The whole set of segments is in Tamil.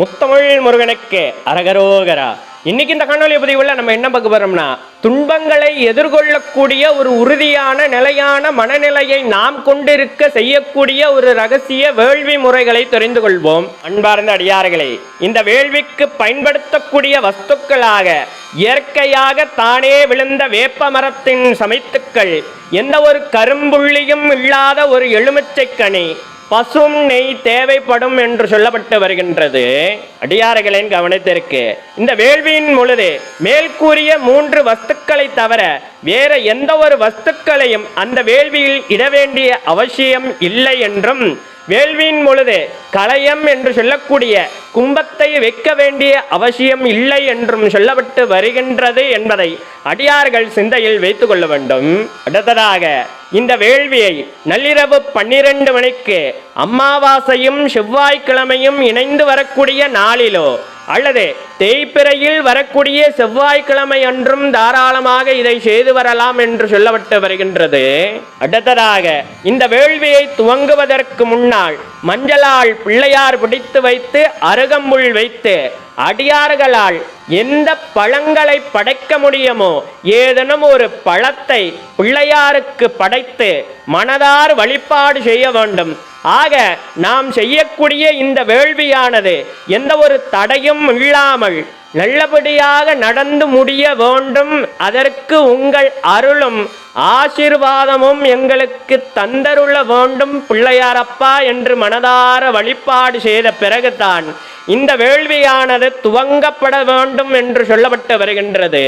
முத்தமிழ் முருகனுக்கு அரகரோகரா. இன்னைக்கு இந்த காணொலி பதிவுல நம்ம என்ன பார்க்க போறோம்னா துன்பங்களை எதிர்கொள்ளக்கூடிய ஒரு உறுதியான நிலையான மனநிலையை நாம் கொண்டிருக்க செய்யக்கூடிய ஒரு ரகசிய வேள்வி முறைகளை தெரிந்து கொள்வோம். அன்பார்ந்த அடியார்களே இந்த வேள்விக்கு பயன்படுத்தக்கூடிய வஸ்துக்களாக இயற்கையாக தானே விழுந்த வேப்ப மரத்தின் சமைத்துக்கள் எந்த ஒரு கரும்புள்ளியும் இல்லாத ஒரு எலுமிச்சை கனி பசும் நெய் தேவைப்படும் என்று சொல்லப்பட்டு வருகின்றது. அடியார்களின் கவனத்திற்கு. இந்த வேள்வியின் பொழுது மேற்கூறிய மூன்று வஸ்துக்களை தவிர வேற எந்த ஒரு வஸ்துக்களையும் அந்த வேள்வியில் இட வேண்டிய அவசியம் இல்லை என்றும் வேள்வியின் பொழுது களையம் என்று சொல்லக்கூடிய கும்பத்தை வைக்க வேண்டிய அவசியம் இல்லை என்றும் சொல்லப்பட்டு வருகின்றது என்பதை அடியார்கள் சிந்தையில் வைத்துக் கொள்ள வேண்டும். அடுத்ததாக இந்த வேள்வியை நள்ளிரவு பன்னிரண்டு மணிக்கு அமாவாசையும் செவ்வாய்க்கிழமையும் இணைந்து வரக்கூடிய நாளிலோ அல்லது தேய்பிறையில் வரக்கூடிய செவ்வாய்க்கிழமை அன்றும் தாராளமாக இதை செய்து வரலாம் என்று சொல்லப்பட்டு வருகின்றது. அடுத்ததாக இந்த வேள்வியை துவங்குவதற்கு முன்னால் மஞ்சளால் பிள்ளையார் பிடித்து வைத்து அருகம்புல் வைத்து அடியார்களால் எந்த பழங்களை படைக்க முடியுமோ ஏதேனும் ஒரு பழத்தை பிள்ளையாருக்கு படைத்து மனதார் வழிபாடு செய்ய வேண்டும். ஆக நாம் செய்யக்கூடிய இந்த வேள்வியானது எந்த ஒரு தடையும் இல்லாமல் நல்லபடியாக நடந்து முடிய வேண்டும். அதற்கு உங்கள் அருளும் ஆசிர்வாதமும் எங்களுக்கு தந்தருள வேண்டும் பிள்ளையாரப்பா என்று மனதார வழிபாடு செய்த பிறகுதான் இந்த வேள்வியானது துவங்கப்பட வேண்டும் என்று சொல்லப்பட்டு வருகின்றது.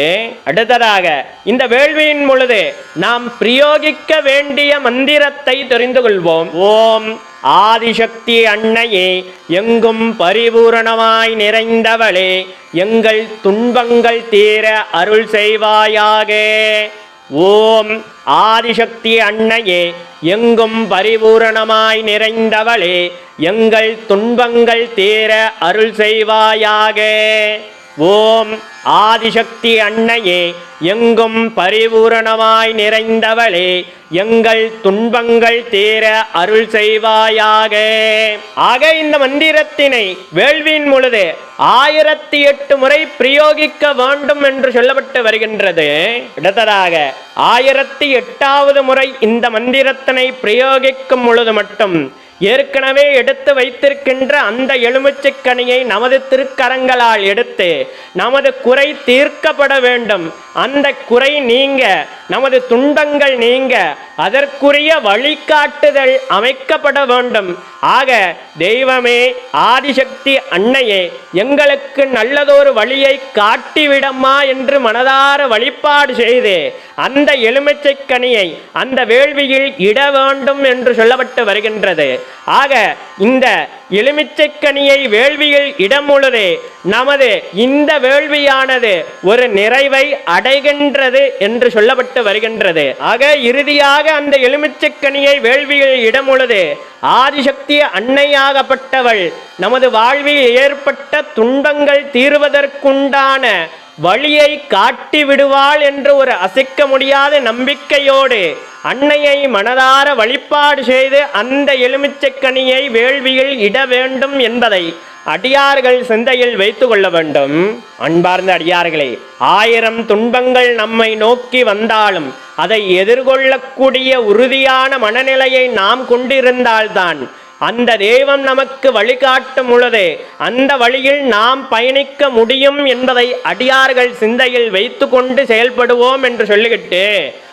அடுத்ததாக இந்த வேள்வியின் பொழுது நாம் பிரயோகிக்க வேண்டிய மந்திரத்தை தெரிந்து கொள்வோம். ஓம் ஆதிசக்தி அன்னையே எங்கும் பரிபூரணமாய் நிறைந்தவளே எங்கள் துன்பங்கள் தீர அருள் செய்வாயாக. ஓம் ஆதிசக்தி அன்னையே எங்கும் பரிபூரணமாய் நிறைந்தவளே எங்கள் துன்பங்கள் தீர அருள் செய்வாயாக. ஓம் ஆதிசக்தி அன்னையே எங்கும் பரிபூரணமாய் நிறைந்தவளே எங்கள் துன்பங்கள் தீர அருள் செய்வாயாக. ஆக இந்த மந்திரத்தினை வேள்வியின் பொழுது ஆயிரத்தி எட்டு முறை பிரயோகிக்க வேண்டும் என்று சொல்லப்பட்டு வருகின்றது. அடுத்ததாக ஆயிரத்தி எட்டாவது முறை இந்த மந்திரத்தினை பிரயோகிக்கும் பொழுது மட்டும் ஏற்கனவே எடுத்து வைத்திருக்கின்ற அந்த எலுமிச்சைக்கனியை நமது திருக்கரங்களால் எடுத்து நமது குறை தீர்க்கப்பட வேண்டும். அந்த குறை நீங்க நமது துன்பங்கள் நீங்க அதற்குரிய வழிகாட்டுதல் அமைக்கப்பட வேண்டும். ஆக தெய்வமே ஆதிசக்தி அன்னையே எங்களுக்கு நல்லதொரு வழியை காட்டிவிடம்மா என்று மனதார வழிபாடு செய்து அந்த எலுமிச்சைக்கனியை அந்த வேள்வியில் இட வேண்டும் என்று சொல்லப்பட்டு வருகின்றது. ஆக இந்த எலுமிச்சைக்கனியை வேள்வியில் இடமுள்ளது நமது இந்த வேள்வியானது ஒரு நிறைவை அடைகின்றது என்று சொல்லப்பட்டு வருகின்றது. ஆக இறுதியாக அந்த எலுமிச்சைக்கனியை வேள்வியில் இடமுள்ளது ஆதிசக்தி அன்னையாகப்பட்டவள் நமது வாழ்வில் ஏற்பட்ட துன்பங்கள் தீர்வதற்குண்டான வழியை காட்டி விடுவாள் என்று ஒரு அசைக்க முடியாத நம்பிக்கையோடு அன்னையை மனதார வழிபாடு செய்து அந்த எலுமிச்சைக்கனியை வேள்வியில் இட வேண்டும் என்பதை அடியார்கள் சிந்தையில் வைத்து கொள்ள வேண்டும். அன்பார்ந்த அடியார்களே ஆயிரம் துன்பங்கள் நம்மை நோக்கி வந்தாலும் அதை எதிர்கொள்ளக்கூடிய உறுதியான மனநிலையை நாம் கொண்டிருந்தால்தான் அந்த தெய்வம் நமக்கு வழிகாட்டும் பொழுது அந்த வழியில் நாம் பயணிக்க முடியும் என்பதை அடியார்கள் சிந்தையில் வைத்துக்கொண்டு செயல்படுவோம் என்று சொல்லிக்கிட்டு